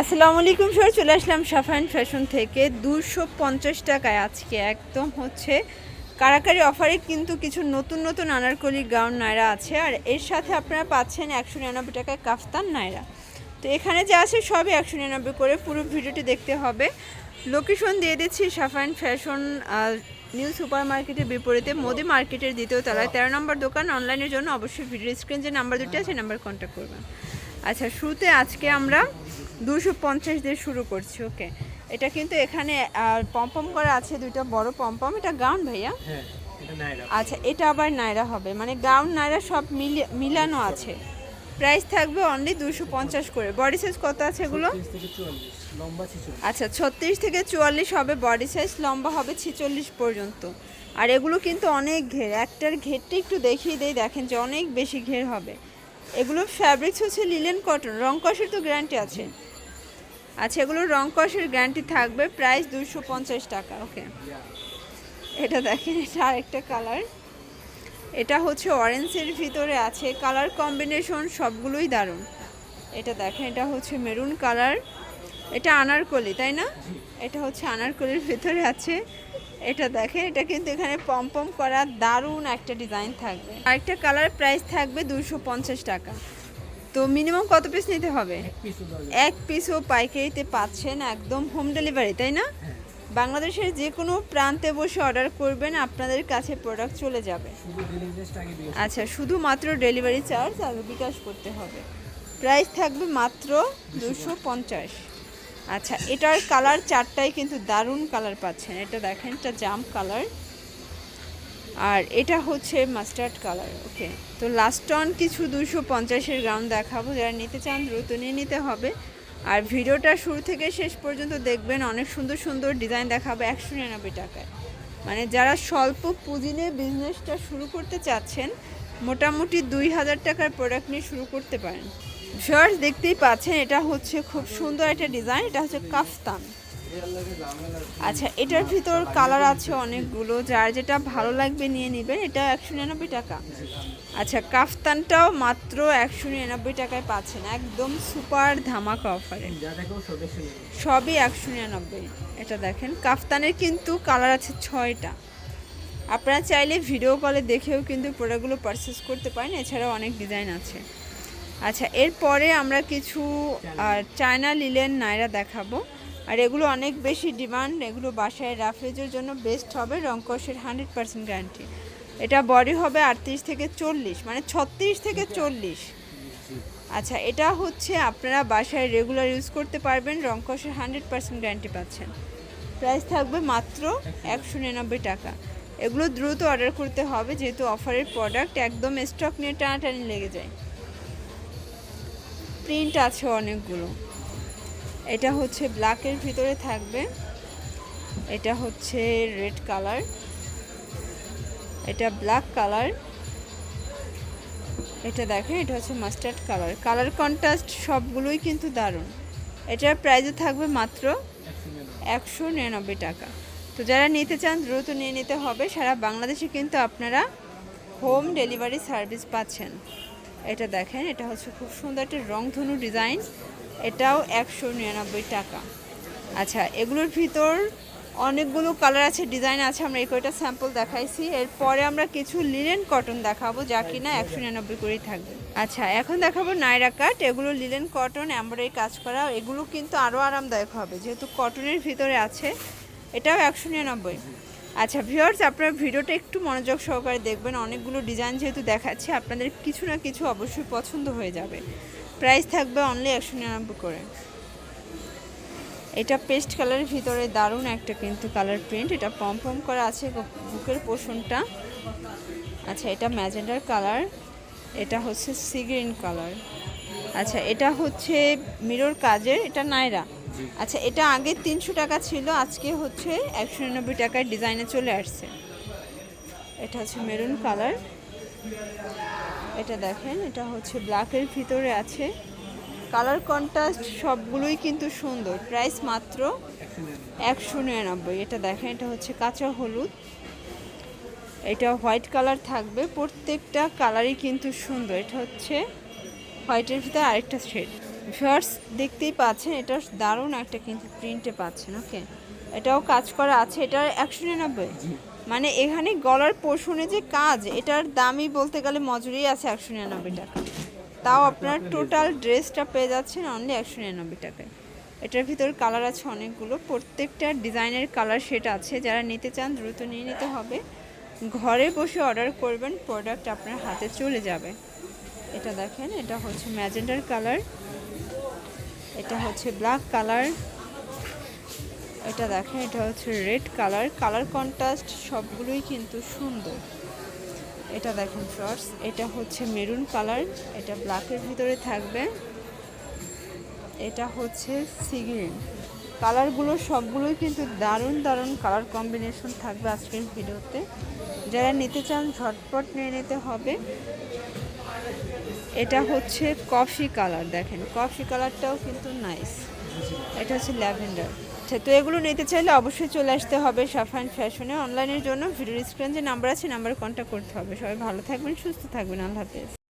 আসসালামু আলাইকুম স্যার চলে আসলাম সাফান ফ্যাশন থেকে। দুশো পঞ্চাশ টাকায় আজকে একদম হচ্ছে কারাকারি অফারে, কিন্তু কিছু নতুন নতুন আনারকলি গাউন নায়রা আছে। আর এর সাথে আপনারা পাচ্ছেন একশো নিরানব্বই টাকায় কাফতান নায়রা তো এখানে যা আছে সবই একশো নিরানব্বই করে, পুরো ভিডিওটি দেখতে হবে। লোকেশন দিয়ে দিচ্ছি সাফান ফ্যাশন নিউ সুপার মার্কেটের বিপরীতে, মোদি মার্কেটের দ্বিতীয় তলায়। তেরো নম্বর দোকান, অনলাইনের জন্য অবশ্যই ভিডিও স্ক্রিন যে নাম্বার দুটি আছে নাম্বার কন্ট্যাক্ট করবেন। আচ্ছা শুরুতে আজকে আমরা দুশো পঞ্চাশ দিয়ে শুরু করছি ওকে। এটা কিন্তু এখানে পম্পম করা আছে দুইটা বড় পম্পম। এটা গাউন ভাইয়া? হ্যাঁ নাইরা আচ্ছা এটা আবার নায়রা হবে। মানে গাউন নায়রা সব মিলানো আছে। প্রাইস থাকবে অনলি দুশো পঞ্চাশ করে। বডি সাইজ কত আছে এগুলো? 30 থেকে 44 লম্বা 46 আচ্ছা ছত্রিশ থেকে চুয়াল্লিশ হবে বডি সাইজ লম্বা হবে ছিচল্লিশ পর্যন্ত। আর এগুলো কিন্তু অনেক ঘের। একটার ঘেরটা একটু দেখিয়ে দেই দেখেন যে অনেক বেশি ঘের হবে। এগুলো ফ্যাব্রিক্স হচ্ছে লিলেন কটন রং কষের তো গ্যারান্টি আছে। আচ্ছা এগুলো রং কষের গ্যারান্টি থাকবে প্রাইস দুশো পঞ্চাশ টাকা ওকে এটা দেখেন, এটা আরেকটা কালার এটা হচ্ছে অরেঞ্জের ভিতরে আছে কালার কম্বিনেশন সবগুলোই দারুণ। এটা দেখেন, এটা হচ্ছে মেরুন কালার এটা আনারকলি, তাই না? এটা হচ্ছে আনারকলির ভিতরে আছে। এটা দেখে এটা কিন্তু এখানে পম্পম করা দারুণ একটা ডিজাইন থাকবে। আরেকটা কালার প্রাইস থাকবে দুশো পঞ্চাশ টাকা। তো মিনিমাম কত পিস নিতে হবে? এক পিসও পাইকারিতে পাচ্ছেন একদম হোম ডেলিভারি তাই না? হ্যাঁ। বাংলাদেশের যে কোনো প্রান্তে বসে অর্ডার করবেন আপনাদের কাছে প্রোডাক্ট চলে যাবে। আচ্ছা শুধুমাত্র ডেলিভারি চার্জ আর বিকাশ করতে হবে। প্রাইস থাকবে মাত্র দুশো পঞ্চাশ। আচ্ছা এটার কালার চারটাই কিন্তু দারুণ কালার পাচ্ছেন। এটা দেখেন, এটা জাম কালার আর এটা হচ্ছে মাস্টার্ড কালার ওকে তো লাস্ট অন কিছু দুশো পঞ্চাশের গ্রাউন্ড দেখাবো। যারা নিতে চান, দ্রুত নিয়ে নিতে হবে। আর ভিডিওটা শুরু থেকে শেষ পর্যন্ত দেখবেন, অনেক সুন্দর সুন্দর ডিজাইন দেখাবো একশো নিরানব্বই টাকায়। মানে যারা স্বল্প পুঁজি নিয়ে বিজনেসটা শুরু করতে চাচ্ছেন, মোটামুটি দুই হাজার টাকার প্রোডাক্ট নিয়ে শুরু করতে পারেন। শর্টস দেখতেই পাচ্ছেন, এটা হচ্ছে খুব সুন্দর একটা ডিজাইন এটা হচ্ছে কাফতান। আচ্ছা এটার ভিতর কালার আছে অনেকগুলো, যার যেটা ভালো লাগবে নিয়ে নেবেন, এটা একশো নিরানব্বই টাকা। আচ্ছা কাফতানটাও মাত্র একশো নিরানব্বই টাকায় পাচ্ছেন, একদম সুপার ধামাকা অফারে সবই একশো নিরানব্বই, এটা দেখেন, কাফতানের কিন্তু কালার আছে ছয়টা। আপনারা চাইলে ভিডিও কলে দেখেও কিন্তু প্রোডাক্টগুলো পারচেস করতে পারেন, এছাড়াও অনেক ডিজাইন আছে। আচ্ছা এরপরে আমরা কিছু চায়না লিলেন নায়রা দেখাবো। আর এগুলো অনেক বেশি ডিমান্ড এগুলো বাসায় রাফেজের জন্য বেস্ট হবে রংকসের হান্ড্রেড পার্সেন্ট গ্যারান্টি। এটা বডি হবে আটত্রিশ থেকে চল্লিশ মানে ছত্রিশ থেকে চল্লিশ। আচ্ছা এটা হচ্ছে আপনারা বাসায় রেগুলার ইউজ করতে পারবেন রংকসের হান্ড্রেড পার্সেন্ট গ্যারান্টি পাচ্ছেন। প্রাইস থাকবে মাত্র একশো নিরানব্বই টাকা। এগুলো দ্রুত অর্ডার করতে হবে যেহেতু অফারের প্রোডাক্ট একদম স্টক নিয়ে টানাটানি লেগে যায়। প্রিন্ট আছে অনেকগুলো। এটা হচ্ছে ব্ল্যাকের ভিতরে থাকবে। এটা হচ্ছে রেড কালার এটা ব্ল্যাক কালার এটা দেখেন এটা হচ্ছে মাস্টার্ড কালার কালার কন্ট্রাস্ট সবগুলোই কিন্তু দারুণ। এটার প্রাইসও থাকবে মাত্র একশো নিরানব্বই টাকা। তো যারা নিতে চান, দ্রুত নিয়ে নিতে হবে। সারা বাংলাদেশে কিন্তু আপনারা হোম ডেলিভারি সার্ভিস পাচ্ছেন। এটা দেখেন, এটা হচ্ছে খুব সুন্দর একটা রংধনু ডিজাইন। এটাও একশো নিরানব্বই টাকা। আচ্ছা এগুলোর ভিতর অনেকগুলো কালার আছে, ডিজাইন আছে, আমরা এই কয়টা স্যাম্পল দেখাইছি। এরপরে আমরা কিছু লিলেন কটন দেখাবো, যা কিনা একশো নিরানব্বই করেই থাকবে। আচ্ছা এখন দেখাবো নাইরা কাট। এগুলো লিলেন কটন, এমব্রয়ডারি কাজ করা, এগুলো কিন্তু আরও আরামদায়ক হবে, যেহেতু কটনের ভিতরে আছে। এটাও একশো নিরানব্বই। আচ্ছা ভিউয়ার্স আপনারা ভিডিওটা একটু মনোযোগ সহকারে দেখবেন। অনেকগুলো ডিজাইন যেহেতু দেখাচ্ছে, আপনাদের কিছু না কিছু অবশ্যই পছন্দ হয়ে যাবে। প্রাইস থাকবে অনলি একশো নিরানব্বই করে। এটা পেস্ট কালারের ভিতরে দারুণ একটা কিন্তু কালার প্রিন্ট এটা পম পম করা আছে বুকের পোষণটা। আচ্ছা এটা ম্যাজেন্ডার কালার এটা হচ্ছে সি গ্রিন কালার আচ্ছা এটা হচ্ছে মিরর কাজের, এটা নাইরা আচ্ছা এটা আগে তিনশো টাকা ছিল, আজকে হচ্ছে একশো নিরানব্বই টাকার ডিজাইনে চলে আসছে। এটা হচ্ছে মেরুন কালার। এটা দেখেন, এটা হচ্ছে ব্ল্যাকের ভিতরে আছে। কালার কন্ট্রাস্ট সবগুলোই কিন্তু সুন্দর প্রাইস মাত্র একশো নিরানব্বই। এটা দেখেন, এটা হচ্ছে কাঁচা হলুদ। এটা হোয়াইট কালার থাকবে, প্রত্যেকটা কালারই কিন্তু সুন্দর। এটা হচ্ছে হোয়াইটের ভিতরে আরেকটা শেড শর্টস দেখতেই পাচ্ছেন এটা দারুণ একটা কিন্তু প্রিন্টে পাচ্ছেন ওকে এটাও কাজ করা আছে এটা একশো নিরানব্বই। মানে এখানে গলার পোষণে যে কাজ এটার দামই বলতে গেলে মজুরি আছে একশো নিরানব্বই টাকা। তাও আপনার টোটাল ড্রেসটা পেয়ে যাচ্ছেন অনলি একশো নিরানব্বই টাকায়। এটার ভিতর কালার আছে অনেকগুলো প্রত্যেকটা ডিজাইনের কালার সেট আছে যারা নিতে চান দ্রুত নিয়ে নিতে হবে। ঘরে বসে অর্ডার করবেন প্রোডাক্ট আপনার হাতে চলে যাবে। এটা দেখেন এটা হচ্ছে ম্যাজেন্ডার কালার এটা হচ্ছে ব্ল্যাক কালার এটা দেখেন, এটা হচ্ছে রেড কালার কালার কন্ট্রাস্ট সবগুলোই কিন্তু সুন্দর। এটা দেখেন ফ্রস এটা হচ্ছে মেরুন কালার এটা ব্ল্যাকের ভিতরে থাকবে। এটা হচ্ছে সিগ্রিন কালারগুলো সবগুলোই কিন্তু দারুণ দারুণ কালার কম্বিনেশন থাকবে আজকের ভিডিওতে। যারা নিতে চান, ঝটপট নিয়ে নিতে হবে। এটা হচ্ছে কফি কালার দেখেন। কফি কালারটাও কিন্তু নাইস। এটা হচ্ছে ল্যাভেন্ডার। আচ্ছা তো এগুলো নিতে চাইলে অবশ্যই চলে আসতে হবে সাফান ফ্যাশনে। অনলাইনের জন্য ভিডিও স্ক্রিন যে নাম্বার আছে নাম্বারে কন্ট্যাক্ট করতে হবে। সবাই ভালো থাকবেন, সুস্থ থাকবেন। আল্লাহ হাফেজ।